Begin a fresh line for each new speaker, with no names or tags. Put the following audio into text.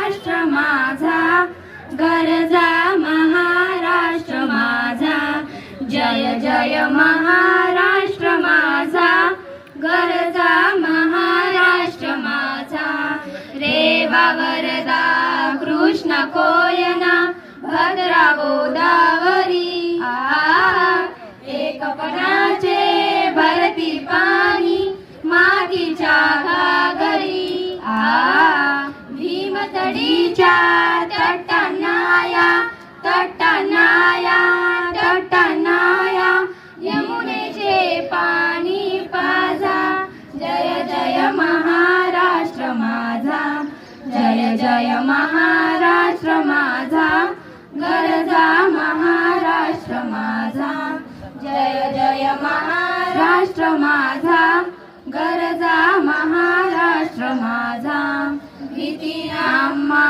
महाराष्ट्र माझा गरजा महाराष्ट्र माझा. जय जय महाराष्ट्र माझा गरजा महाराष्ट्र माझा. रे वरदा कृष्ण कोयना भद्रा गोदावरी एक पणाचे भरती पाणी मातीच्या भीमतडीच्या तटानाया तटानाया तटानाया. यमुनेचे पाणी पाजा जय जय महाराष्ट्र माझा. जय जय महाराष्ट्र माझा. गरजा महाराष्ट्र माझा. जय जय महाराष्ट्र माझा. నితిరమ్మా